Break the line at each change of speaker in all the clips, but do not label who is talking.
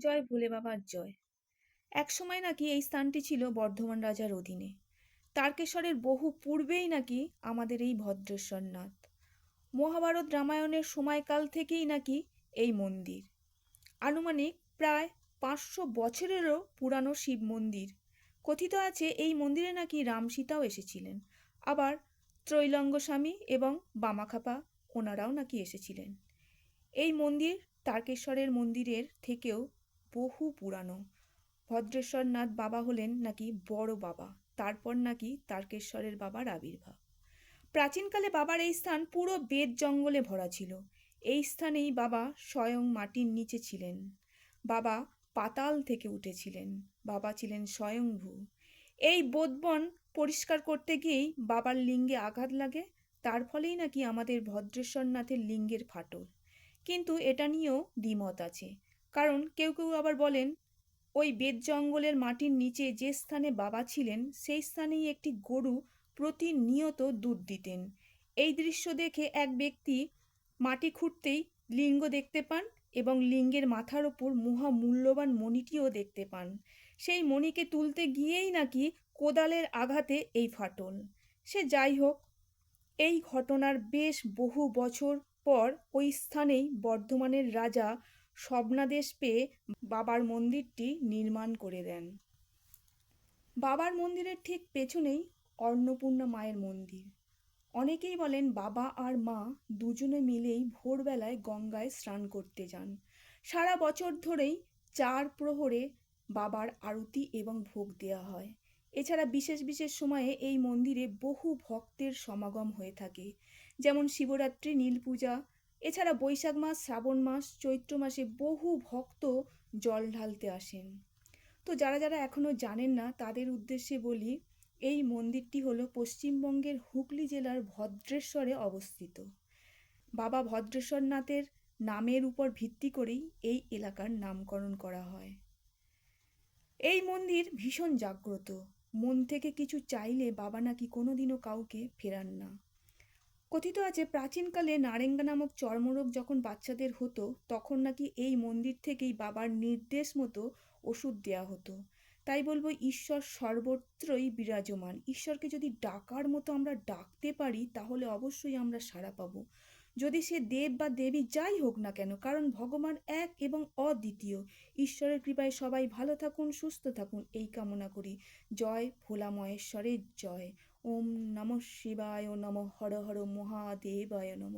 জয় ভোলে বাবার জয়। একসময় নাকি এই স্থানটি ছিল বর্ধমান রাজার অধীনে। তারকেশ্বরের বহু পূর্বেই নাকি আমাদের এই ভদ্রেশ্বর নাথ মহাভারত রামায়ণের সময়কাল থেকেই নাকি এই মন্দির। আনুমানিক প্রায় পাঁচশো বছরেরও পুরানো শিব মন্দির। কথিত আছে এই মন্দিরে নাকি রাম সীতাও এসেছিলেন। আবার ত্রৈলঙ্গ স্বামী এবং বামাখাপা ওনারাও নাকি এসেছিলেন। এই মন্দির তারকেশ্বরের মন্দিরের থেকেও বহু পুরানো। ভদ্রেশ্বরনাথ বাবা হলেন নাকি বড় বাবা, তারপর নাকি তারকেশ্বরের বাবার আবির্ভাব। প্রাচীনকালে বাবার এই স্থান পুরো বেদ জঙ্গলে ভরা ছিল। এই স্থানেই বাবা স্বয়ং মাটির নিচে ছিলেন। বাবা পাতাল থেকে উঠেছিলেন। বাবা ছিলেন স্বয়ংভূ। এই বোধবন পরিষ্কার করতে গিয়েই বাবার লিঙ্গে আঘাত লাগে, তার ফলেই নাকি আমাদের ভদ্রেশ্বরনাথের লিঙ্গের ফাটল। কিন্তু এটা নিয়েও দ্বিমত আছে। কারণ কেউ কেউ আবার বলেন, ওই বেদ জঙ্গলের মাটির নিচে যে স্থানে বাবা ছিলেন, সেই স্থানেই একটি গরু প্রতিনিয়ত দুধ দিতেন। এই দৃশ্য দেখে এক ব্যক্তি মাটি খুঁড়তেই লিঙ্গ দেখতে পান এবং লিঙ্গের মাথার ওপর মহা মূল্যবান মণিটিও দেখতে পান। সেই মণিকে তুলতে গিয়েই নাকি কোদালের আঘাতে এই ফাটল। সে যাই হোক, এই ঘটনার বেশ বহু বছর পর ওই স্থানেই বর্ধমানের রাজা স্বপ্নাদেশ পেয়ে বাবার মন্দিরটি নির্মাণ করে দেন। বাবার মন্দিরের ঠিক পেছনেই অন্নপূর্ণা মায়ের মন্দির। অনেকেই বলেন বাবা আর মা দুজনে মিলেই ভোরবেলায় গঙ্গায় স্নান করতে যান। সারা বছর ধরেই চার প্রহরে বাবার আরতি এবং ভোগ দেওয়া হয়। এছাড়া বিশেষ বিশেষ সময়ে এই মন্দিরে বহু ভক্তের সমাগম হয়ে থাকে। যেমন শিবরাত্রি, নীল পূজা এছাড়া বৈশাখ মাস, শ্রাবণ মাস, চৈত্র মাসে বহু ভক্ত জল ঢালতে আসেন। তো যারা যারা এখনও জানেন না, তাদের উদ্দেশ্যে বলি, এই মন্দিরটি হলো পশ্চিমবঙ্গের হুগলি জেলার ভদ্রেশ্বরে অবস্থিত। বাবা ভদ্রেশ্বরনাথের নামের উপর ভিত্তি করেই এই এলাকার নামকরণ করা হয়। এই মন্দির ভীষণ জাগ্রত। মন থেকে কিছু চাইলে বাবা নাকি কোনোদিনও কাউকে ফেরান না। কথিত আছে, প্রাচীনকালে নারেঙ্গা নামক চর্মরোগ যখন বাচ্চাদের হতো, তখন নাকি এই মন্দির থেকেই বাবার নির্দেশ মতো ওষুধ দেওয়া হতো। তাই বলব ঈশ্বর সর্বত্রই বিরাজমান। ঈশ্বরকে যদি ডাকার মতো আমরা ডাকতে পারি, তাহলে অবশ্যই আমরা সাড়া পাবো। যদি সে দেব বা দেবী যাই হোক না কেন, কারণ ভগবান এক এবং অদ্বিতীয়। ঈশ্বরের কৃপায় সবাই ভালো থাকুন, সুস্থ থাকুন, এই কামনা করি। জয় ভোলা মহেশ্বরের জয়। ওম নম শিবায় নম হর হর মহাদেবায় নম।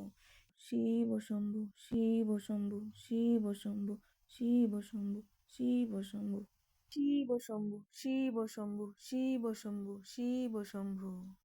শিব শম্ভু শিব শম্ভু শিব শম্ভু শিব শম্ভু শিব শম্ভু শিব শম্ভু শিব শম্ভু শিব শম্ভু শিব শম্ভু।